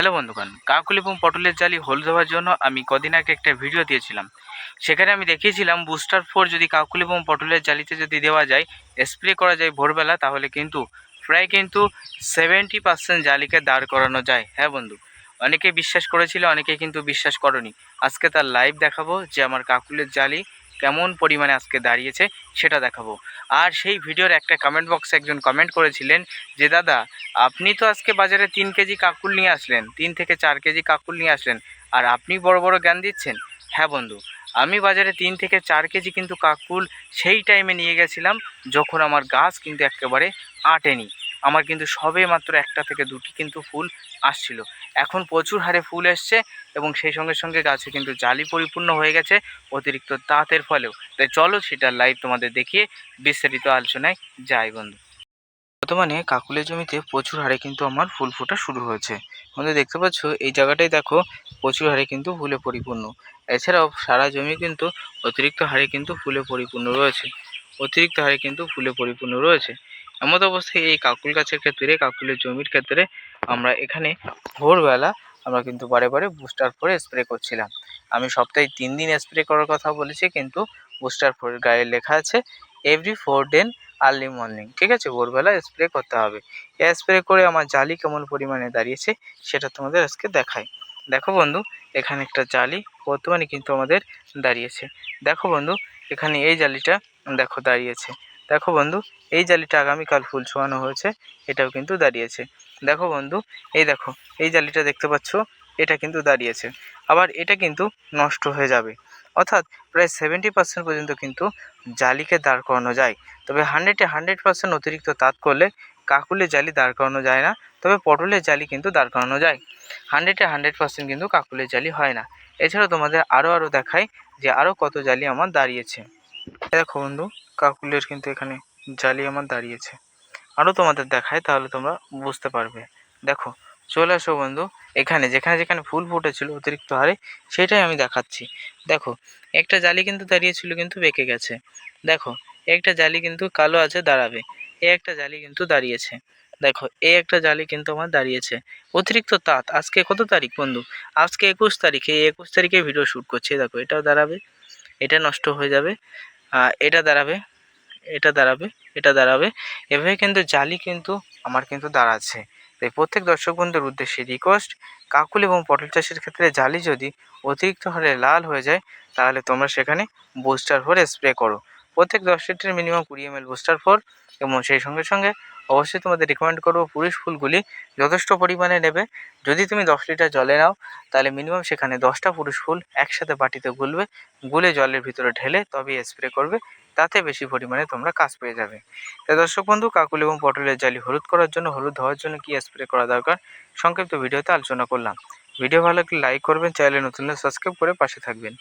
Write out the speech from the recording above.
Hello বন্ধুগণ, কাকুল এবং পটলের জালি হলুদ হওয়ার জন্য আমি কদিন আগে একটা ভিডিও দিয়েছিলাম। সেখানে আমি দেখিয়েছিলাম বুস্টার ফোর যদি কাকুল এবং পটলের জালিতে যদি দেওয়া যায় স্প্রে করা যায় ভোরবেলা, তাহলে কিন্তু প্রায় কিন্তু সেভেন্টি পার্সেন্ট জালিকে দাঁড় করানো যায়। হ্যাঁ বন্ধু অনেকে বিশ্বাস করেছিল অনেকে কিন্তু বিশ্বাস করনি। আজকে তার লাইভ দেখাবো যে আমার কাকুলের জালি কেমন পরিমাণে আজকে দাঁড়িয়েছে সেটা দেখাবো। আর সেই ভিডিওর একটা কমেন্ট বক্সে একজন কমেন্ট করেছিলেন যে, দাদা, আপনি তো আজকে বাজারে তিন কেজি কাকুল নিয়ে আসলেন, তিন থেকে চার কেজি কাকুল নিয়ে আসলেন, আর আপনি বড় বড় জ্ঞান দিচ্ছেন? হ্যাঁ বন্ধু, আমি বাজারে তিন থেকে চার কেজি কিন্তু কাকুল সেই টাইমে নিয়ে গেছিলাম, যখন আমার গাছ কিন্তু একেবারে আটেনি। আমার কিন্তু সবে মাত্র একটা থেকে দুটি কিন্তু ফুল আসছিল। এখন প্রচুর হারে ফুল এসছে এবং সেই সঙ্গে সঙ্গে গাছে কিন্তু জালি পরিপূর্ণ হয়ে গেছে অতিরিক্ত তাঁতের ফলেও। তাই চলো সেটা লাইভ তোমাদের দেখিয়ে বিস্তারিত আলোচনায় যাই বন্ধু। বর্তমানে কাকুলের জমিতে প্রচুর হারে কিন্তু আমার ফুল ফোটা শুরু হয়েছে। বন্ধু, দেখতে পাচ্ছ, এই জায়গাটাই দেখো, প্রচুর হারে কিন্তু ফুলে পরিপূর্ণ। এছাড়াও সারা জমি কিন্তু অতিরিক্ত হারে কিন্তু ফুলে পরিপূর্ণ রয়েছে। অতিরিক্ত হারে কিন্তু ফুলে পরিপূর্ণ রয়েছে। এমত অবস্থায় এই কাকুল গাছের ক্ষেত্রে, কাকুলের জমির ক্ষেত্রে আমরা এখানে ভোরবেলা আমরা কিন্তু বারে বারে বুস্টার ফোরে স্প্রে করছিলাম। আমি সপ্তাহে তিন দিন স্প্রে করার কথা বলেছি, কিন্তু বুস্টার ফোরের গায়ে লেখা আছে every four then early morning ঠিক আছে? ভোরবেলা স্প্রে করতে হবে। এই স্প্রে করে আমার জালি কেমন পরিমাণে দাঁড়িয়েছে, সেটা তোমাদের আজকে দেখাই। দেখো বন্ধু, এখানে একটা জালি বর্তমানে কিন্তু আমাদের দাঁড়িয়েছে। দেখো বন্ধু, এখানে এই জালিটা দেখো দাঁড়িয়েছে। দেখো বন্ধু, এই জালিটা আগামীকাল ফুল ছোঁয়ানো হয়েছে, এটাও কিন্তু দাঁড়িয়েছে। দেখো বন্ধু, এই দেখো, এই জালিটা দেখতে পাচ্ছ, এটা কিন্তু দাঁড়িয়েছে। আবার এটা কিন্তু নষ্ট হয়ে যাবে। অর্থাৎ প্রায় সেভেন্টি পার্সেন্ট পর্যন্ত কিন্তু জালিকে দাঁড় করানো যায়। তবে হান্ড্রেডে হান্ড্রেড পার্সেন্ট অতিরিক্ত তাঁত করলে কাকুলের জালি দাঁড় করানো যায় না, তবে পটলের জালি কিন্তু দাঁড় করানো যায়। হান্ড্রেডে হান্ড্রেড পার্সেন্ট কিন্তু কাকুলের জালি হয় না। এছাড়াও তোমাদের আরও আরও দেখায় যে আরও কত জালি আমার দাঁড়িয়েছে। দেখো বন্ধু কাকুলের কিন্তু এখানে জালি আমার দাঁড়িয়েছে। আরও তোমাদের দেখায়, তাহলে তোমরা বুঝতে পারবে। দেখো, চলে আসো বন্ধু, এখানে, যেখানে যেখানে ফুল ফুটেছিল অতিরিক্ত হারে, সেটাই আমি দেখাচ্ছি। দেখো, একটা জালি কিন্তু দাঁড়িয়েছিল কিন্তু বেঁকে গেছে। দেখো একটা জালি কিন্তু কালো আছে, দাঁড়াবে। এ একটা জালি কিন্তু দাঁড়িয়েছে। দেখো এই একটা জালি কিন্তু আমার দাঁড়িয়েছে। অতিরিক্ত তাঁত, আজকে কত তারিখ বন্ধু? আজকে একুশ তারিখে এই একুশ তারিখে ভিডিও শ্যুট করছি। দেখো, এটাও দাঁড়াবে, এটা নষ্ট হয়ে যাবে। এটা দাঁড়াবে এটা দাঁড়াবে এটা দাঁড়াবে। এভাবে কিন্তু জালি কিন্তু আমার কিন্তু দাঁড়াচ্ছে। তাই প্রত্যেক দর্শক বন্ধুর উদ্দেশ্যে রিকোয়েস্ট কাকুল এবং পটল চাষের ক্ষেত্রে জালি যদি অতিরিক্ত হারে লাল হয়ে যায়, তাহলে তোমরা সেখানে বুস্টার ফোর স্প্রে করো। প্রত্যেক দশ লিটার মিনিমাম কুড়ি এম এল বুস্টার ফোর এবং সেই সঙ্গে সঙ্গে অবশ্যই তোমাদের রিকমেন্ড করব পুরুষ ফুলগুলি যথেষ্ট পরিমাণে নেবে। যদি তুমি দশ লিটার জলে নাও, তাহলে মিনিমাম সেখানে দশটা পুরুষ ফুল একসাথে বাটিতে গুলবে, গুলে জলের ভিতরে ঢেলে তবেই স্প্রে করবে, তাতে বেশি পরিমাণে তোমরা কাজ পেয়ে যাবে। তাই দর্শক বন্ধু, কাকুল এবং পটলের জালি হলুদ করার জন্য, হলুদ হওয়ার জন্য কী স্প্রে করা দরকার সংক্ষিপ্ত ভিডিওতে আলোচনা করলাম। ভিডিও ভালো লাগলে লাইক করবেন চ্যানেলে নতুন সাবস্ক্রাইব করে পাশে থাকবেন।